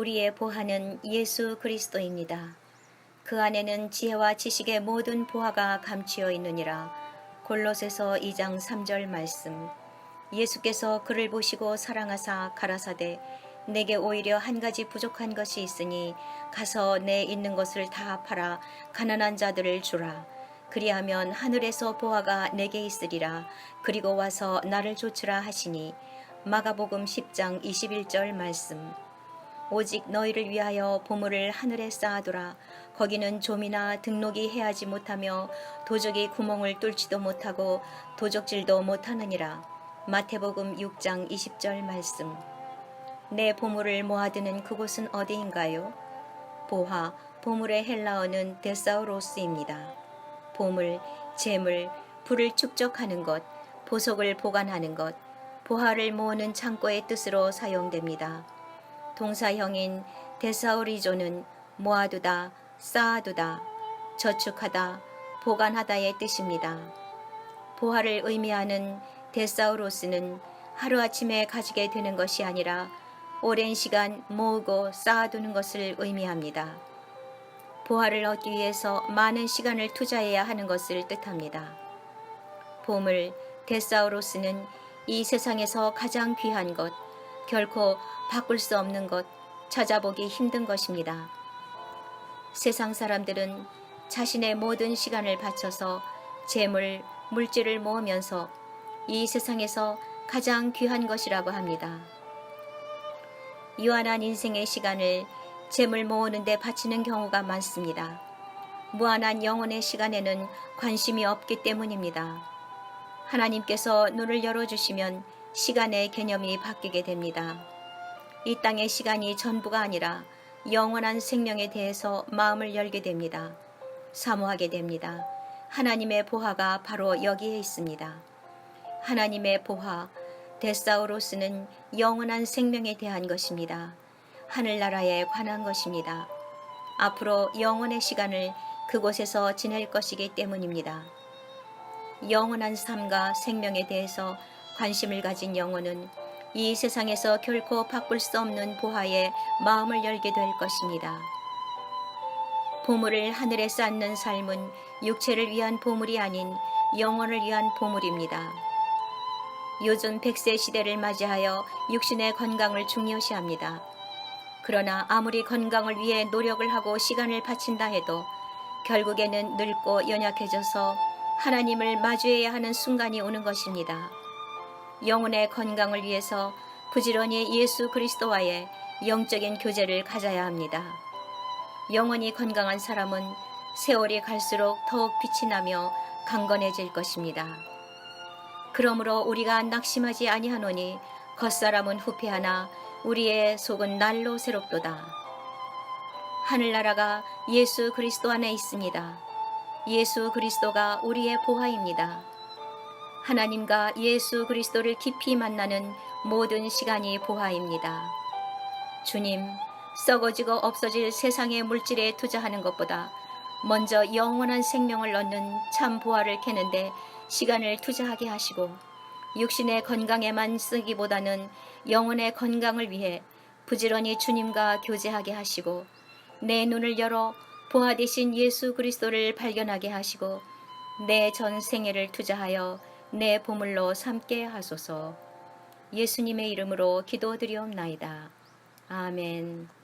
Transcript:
우리의 보화는 예수 그리스도입니다. 그 안에는 지혜와 지식의 모든 보화가 감추어 있느니라. 골로새서 2장 3절 말씀. 예수께서 그를 보시고 사랑하사 가라사대 내게 오히려 한 가지 부족한 것이 있으니 가서 내 있는 것을 다 팔아 가난한 자들을 주라. 그리하면 하늘에서 보화가 내게 있으리라. 그리고 와서 나를 좇으라 하시니 마가복음 10장 21절 말씀. 오직 너희를 위하여 보물을 하늘에 쌓아두라. 거기는 좀이나 등록이 해하지 못하며 도적이 구멍을 뚫지도 못하고 도적질도 못하느니라. 마태복음 6장 20절 말씀. 내 보물을 모아두는 그곳은 어디인가요? 보화, 보물의 헬라어는 데사우로스입니다. 보물, 재물, 불을 축적하는 것, 보석을 보관하는 것, 보화를 모으는 창고의 뜻으로 사용됩니다. 동사형인 데사오리조는 모아두다, 쌓아두다, 저축하다, 보관하다의 뜻입니다. 보화를 의미하는 데사우로스는 하루아침에 가지게 되는 것이 아니라 오랜 시간 모으고 쌓아두는 것을 의미합니다. 보화를 얻기 위해서 많은 시간을 투자해야 하는 것을 뜻합니다. 보물, 데사우로스는 이 세상에서 가장 귀한 것, 결코 바꿀 수 없는 것, 찾아보기 힘든 것입니다. 세상 사람들은 자신의 모든 시간을 바쳐서 재물, 물질을 모으면서 이 세상에서 가장 귀한 것이라고 합니다. 유한한 인생의 시간을 재물 모으는데 바치는 경우가 많습니다. 무한한 영혼의 시간에는 관심이 없기 때문입니다. 하나님께서 눈을 열어주시면 시간의 개념이 바뀌게 됩니다. 이 땅의 시간이 전부가 아니라 영원한 생명에 대해서 마음을 열게 됩니다. 사모하게 됩니다. 하나님의 보화가 바로 여기에 있습니다. 하나님의 보화, 데사우로스는 영원한 생명에 대한 것입니다. 하늘나라에 관한 것입니다. 앞으로 영원의 시간을 그곳에서 지낼 것이기 때문입니다. 영원한 삶과 생명에 대해서 관심을 가진 영혼은 이 세상에서 결코 바꿀 수 없는 보화에 마음을 열게 될 것입니다. 보물을 하늘에 쌓는 삶은 육체를 위한 보물이 아닌 영혼을 위한 보물입니다. 요즘 100세 시대를 맞이하여 육신의 건강을 중요시합니다. 그러나 아무리 건강을 위해 노력을 하고 시간을 바친다 해도 결국에는 늙고 연약해져서 하나님을 마주해야 하는 순간이 오는 것입니다. 영혼의 건강을 위해서 부지런히 예수 그리스도와의 영적인 교제를 가져야 합니다. 영원히 건강한 사람은 세월이 갈수록 더욱 빛이 나며 강건해질 것입니다. 그러므로 우리가 낙심하지 아니하노니 겉사람은 후패하나 우리의 속은 날로 새롭도다. 하늘나라가 예수 그리스도 안에 있습니다. 예수 그리스도가 우리의 보화입니다. 하나님과 예수 그리스도를 깊이 만나는 모든 시간이 보화입니다. 주님, 썩어지고 없어질 세상의 물질에 투자하는 것보다 먼저 영원한 생명을 얻는 참 보화를 캐는데 시간을 투자하게 하시고 육신의 건강에만 쓰기보다는 영혼의 건강을 위해 부지런히 주님과 교제하게 하시고 내 눈을 열어 보화 되신 예수 그리스도를 발견하게 하시고 내 전 생애를 투자하여 내 보물로 삼게 하소서. 예수님의 이름으로 기도드리옵나이다. 아멘.